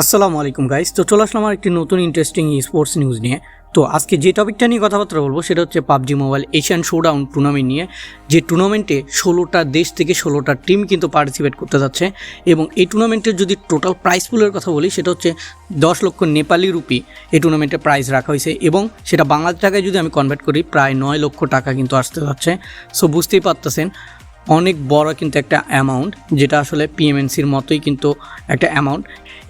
আসসালামু আলাইকুম গাইস তো চলে আসলাম আমার একটি নতুন ইন্টারেস্টিং স্পোর্টস নিউজ নিয়ে। তো আজকে যে টপিকটা নিয়ে কথাবার্তা বলব, সেটা হচ্ছে PUBG mobile Asian showdown tournament নিয়ে। যে টুর্নামেন্টে ষোলোটা দেশ থেকে ষোলোটা টিম কিন্তু পার্টিসিপেট করতে যাচ্ছে এবং এই টুর্নামেন্টের যদি টোটাল প্রাইস পুলের কথা বলি, সেটা হচ্ছে দশ লক্ষ নেপালি রুপি এই টুর্নামেন্টে প্রাইজ রাখা হয়েছে এবং সেটা বাংলা টাকায় যদি আমি কনভার্ট করি, প্রায় নয় লক্ষ টাকা কিন্তু আসতে যাচ্ছে। সো বুঝতেই পারতেছেন অনেক বড় কিন্তু একটা অ্যামাউন্ট যেটা আসলে পিএমএনসির মতোই কিন্তু একটা অ্যামাউন্ট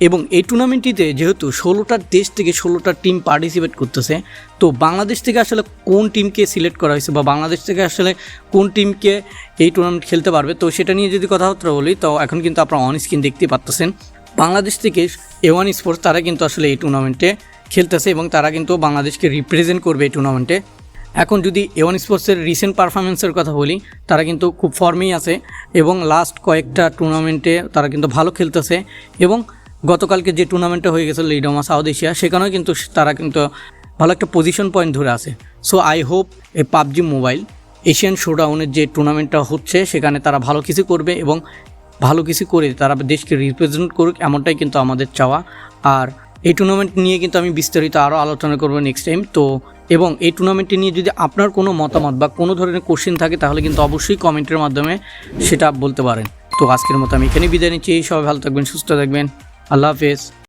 এবং এই টুর্নামেন্টটিতে যেহেতু ষোলোটা দেশ থেকে ষোলোটা টিম পার্টিসিপেট করতেছে, তো বাংলাদেশ থেকে আসলে কোন টিমকে সিলেক্ট করা হয়েছে বা বাংলাদেশ থেকে আসলে কোন টিমকে এই টুর্নামেন্ট খেলতে পারবে, তো সেটা নিয়ে যদি কথাবার্তা বলি, তো এখন কিন্তু আপনারা অন স্ক্রিন দেখতে পাচ্তেছেন বাংলাদেশ থেকে এ ওয়ান স্পোর্টস তারা কিন্তু আসলে এই টুর্নামেন্টে খেলতেছে এবং তারা কিন্তু বাংলাদেশকে রিপ্রেজেন্ট করবে এই টুর্নামেন্টে এখন যদি এওয়ান স্পোর্টসের রিসেন্ট পারফরমেন্সের কথা বলি, তারা কিন্তু খুব ফর্মেই আছে এবং লাস্ট কয়েকটা টুর্নামেন্টে তারা কিন্তু ভালো খেলতেছে এবং গতকালকে যে টুর্নামেন্টটা হয়ে গেছে লিডোমা সাউথ এশিয়া সেখানেও কিন্তু তারা কিন্তু ভালো একটা পজিশন পয়েন্ট ধরে আছে। সো আই হোপ এই পাবজি মোবাইল এশিয়ান শোডাউনের যে টুর্নামেন্টটা হচ্ছে, সেখানে তারা ভালো কিছু করবে এবং ভালো কিছু করে তারা দেশকে রিপ্রেজেন্ট করুক, এমনটাই কিন্তু আমাদের চাওয়া। আর এই টুর্নামেন্ট নিয়ে কিন্তু আমি বিস্তারিত আরও আলোচনা করব নেক্সট টাইম তো এবং এই টুর্নামেন্টটি নিয়ে যদি আপনার কোনো মতামত বা কোনো ধরনের কোশ্চেন থাকে, তাহলে কিন্তু অবশ্যই কমেন্টের মাধ্যমে সেটা বলতে পারেন। তো আজকের মতো আমি এখানে বিদায় নিচ্ছি। সবাই ভালো থাকবেন, সুস্থ থাকবেন। আল্লাহ হাফেজ।